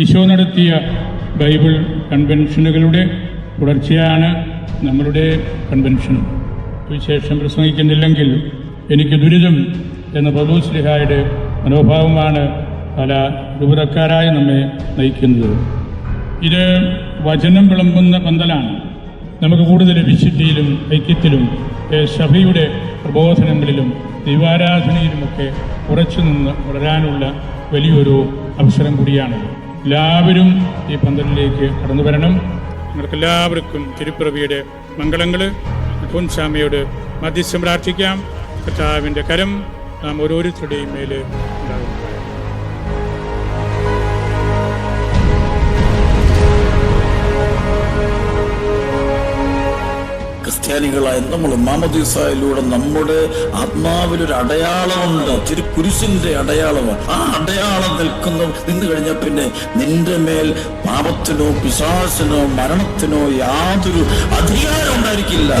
ഈശോ നടത്തിയ ബൈബിൾ കൺവെൻഷനുകളുടെ തുടർച്ചയാണ് നമ്മളുടെ കൺവെൻഷൻ. വിശേഷം പ്രസംഗിക്കുന്നില്ലെങ്കിൽ എനിക്ക് ദുരിതം എന്ന പൗലോസ്ലിഹായുടെ മനോഭാവമാണ് പല രൂപതക്കാരായി നമ്മെ നയിക്കുന്നത്. ഇത് വചനം വിളമ്പുന്ന പന്തലാണ്. നമുക്ക് കൂടുതൽ വിശുദ്ധിയിലും ഐക്യത്തിലും സഭയുടെ പ്രബോധനങ്ങളിലും ദൈവാരാധനയിലുമൊക്കെ ഉറച്ചു നിന്ന് വളരാനുള്ള വലിയൊരു അവസരം കൂടിയാണ് എല്ലാവരും ഈ പന്തലിലേക്ക് കടന്നു വരണം. നിങ്ങൾക്കെല്ലാവർക്കും തിരുപ്പിറവിയുടെ മംഗളങ്ങൾ പൊൻസ്വാമിയോട് മധ്യസ്ഥം പ്രാർത്ഥിക്കാം. കർത്താവിന്റെ കരം നാം ഓരോരുത്തരുടെയും മേൽ ഉണ്ടാകും ക്രിസ്ത്യാനികളായ നമ്മൾ മാമദീസായിലൂടെ നമ്മുടെ ആത്മാവിലൊരു അടയാളമുണ്ട്. തിരു കുരിശിന്റെ അടയാളമാണ്. ആ അടയാളം നിൽക്കുന്ന. നിന്ന് കഴിഞ്ഞാൽ പിന്നെ നിന്റെ മേൽ പാപത്തിനോ പിശാസിനോ മരണത്തിനോ യാതൊരു അധികാരം ഉണ്ടായിരിക്കില്ല.